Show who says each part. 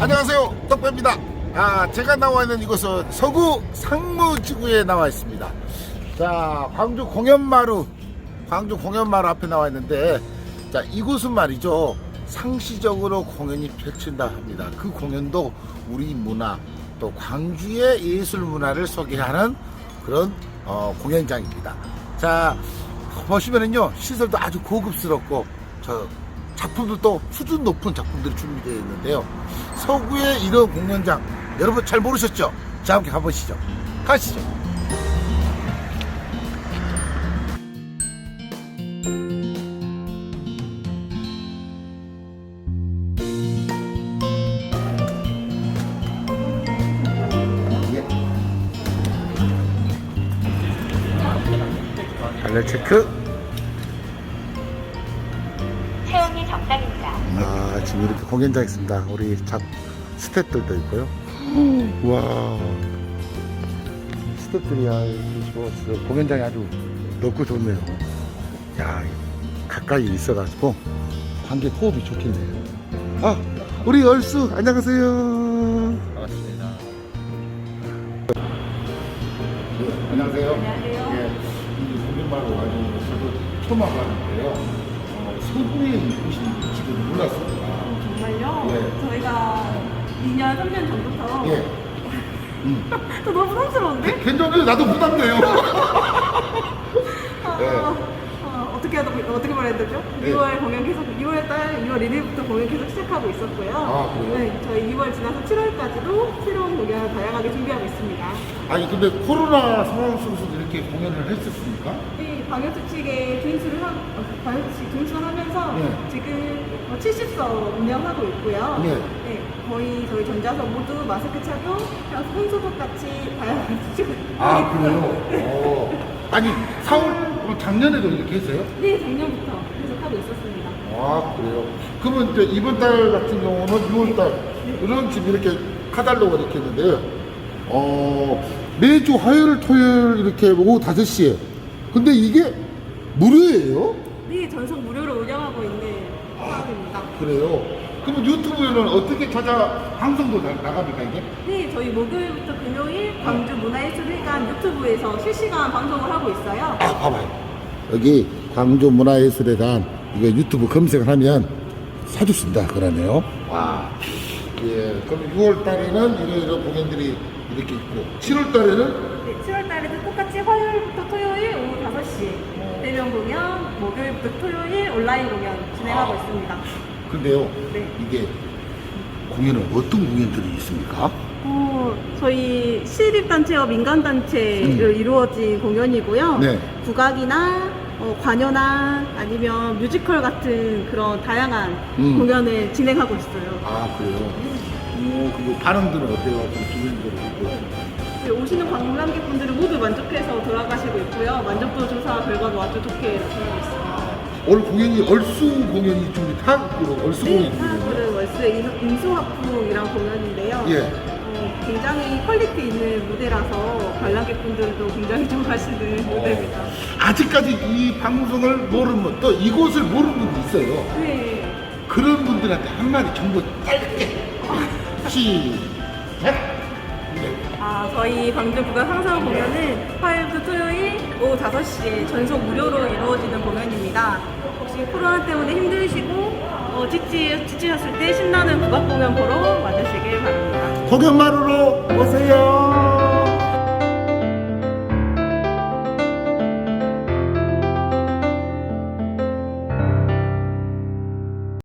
Speaker 1: 안녕하세요. 떡배입니다. 아 제가 나와 있는 이곳은 서구 상무지구에 나와 있습니다. 자 광주 공연마루 광주 공연마루 앞에 나와 있는데 자 이곳은 말이죠. 상시적으로 공연이 펼친다 합니다. 그 공연도 우리 문화 또 광주의 예술 문화를 소개하는 그런 어, 공연장입니다. 자 보시면은요 시설도 아주 고급스럽고 저 작품도 또 수준 높은 작품들이 준비되어 있는데요. 서구의 이런 공연장 여러분 잘 모르셨죠? 자 함께 가보시죠. 가시죠. 예. 발열 체크. 아 지금 이렇게 공연장 있습니다. 우리 작 스태프들도 있고요. 와 스태프들이 아주 좋았어요. 공연장이 아주 넓고 좋네요. 야 가까이 있어가지고 관객 호흡이 좋겠네요. 아 우리 얼수 안녕하세요.
Speaker 2: 반갑습니다.
Speaker 1: 안녕하세요.
Speaker 3: 안녕하세요.
Speaker 1: 예, 이 공연마루 와가지고 저도 처음 와봤는데요. 이곳이 지금 몰랐습니다.
Speaker 3: 정말요?
Speaker 1: 예.
Speaker 3: 저희가 2년, 3년 전부터
Speaker 1: 예. 음.
Speaker 3: 저 너무 부담스러운데?
Speaker 1: 괜찮아요. 나도 부담돼요.
Speaker 3: 어,
Speaker 1: 네.
Speaker 3: 어, 어떻게 하다 보니- 어떻게 말해야 되죠?
Speaker 1: 네.
Speaker 3: 6월 공연 계속 6월 달 6월 1일부터 공연 계속 시작하고 있었고요.
Speaker 1: 아, 그래요?
Speaker 3: 네, 저희 2월 지나서 7월까지도 새로운 공연을 다양하게 준비하고 있습니다.
Speaker 1: 아니 근데 코로나 상황 속에서 이렇게 공연을 했었습니까?
Speaker 3: 이 방역 수칙에 준수를 하, 어, 방역 수칙 준수를 하면서
Speaker 1: 네.
Speaker 3: 지금 70서 운영하고 있고요.
Speaker 1: 네.
Speaker 3: 네, 거의 저희 전자석 모두 마스크 착용, 손소독 같이 다양한 수칙을
Speaker 1: 아
Speaker 3: 하고 있고요.
Speaker 1: 그래요? 어. 아니 4월 어, 작년에도 이렇게 했어요?
Speaker 3: 네, 작년부터 계속 하고 있었습니다.
Speaker 1: 아 그래요? 그러면 이제 이번 달 같은 경우는 6월 달은 지금 이렇게 카달로가 이렇게 있는데요. 어 매주 화요일 토요일 이렇게 오후 5시에 근데 이게 무료예요?
Speaker 3: 네, 전속 무료로 운영하고 있는 사업입니다.
Speaker 1: 그래요? 그러면 유튜브에는 어떻게 찾아 방송도 나- 나갑니까 이게?
Speaker 3: 네, 저희 목요일부터 금요일 광주 문화예술회관 유튜브에서 실시간 방송을 하고 있어요.
Speaker 1: 아, 봐봐요. 여기 광주 문화예술회관 이거 유튜브 검색을 하면 있다 그러네요. 와. 예. 그럼 6월 달에는 이런 이런 공연들이 이렇게 있고 7월 달에는
Speaker 3: 네, 7월 달에도 똑같이 화요일부터 토요일 오후 5시 대면 목요일부터 토요일 온라인 공연 진행하고
Speaker 1: 아.
Speaker 3: 있습니다.
Speaker 1: 근데요.
Speaker 3: 네.
Speaker 1: 이게 공연은 어떤 공연들이 있습니까?
Speaker 3: 어, 저희 시립단체와 민간단체를 이루어진 공연이고요.
Speaker 1: 네.
Speaker 3: 국악이나 어, 관여나 아니면 뮤지컬 같은 그런 다양한
Speaker 1: 음.
Speaker 3: 공연을 진행하고 있어요.
Speaker 1: 아 그래요. 오, 그리고 반응들은 어때요? 좀 있고.
Speaker 3: 네, 오시는 관람객분들은 모두 만족해서 돌아가시고 있고요. 만족도 조사 결과도 아주 좋게 나타나고 있습니다.
Speaker 1: 오늘 공연이 얼수 공연이 좀 타악으로 얼수
Speaker 3: 네,
Speaker 1: 공연이
Speaker 3: 사학으로 월수의 임수화풍이란 공연인데요.
Speaker 1: 예.
Speaker 3: 어, 굉장히 퀄리티 있는 무대라서 관람객분들도 굉장히 좋아하시는 무대입니다.
Speaker 1: 아직까지 이 방송을 모르는 또 이곳을 모르는 분도 있어요.
Speaker 3: 네.
Speaker 1: 그런 분들한테 한마디 정보 짧게 시작 네.
Speaker 3: 아, 저희 광주 국악 상상 공연은 화요일부터 토요일 오후 5시에 전속 무료로 이루어지는 공연입니다. 혹시 코로나 때문에 힘드시고 어, 지치, 지치셨을 때 신나는 국악 공연 보러 와주시길 바랍니다.
Speaker 1: 공연 마루로 오세요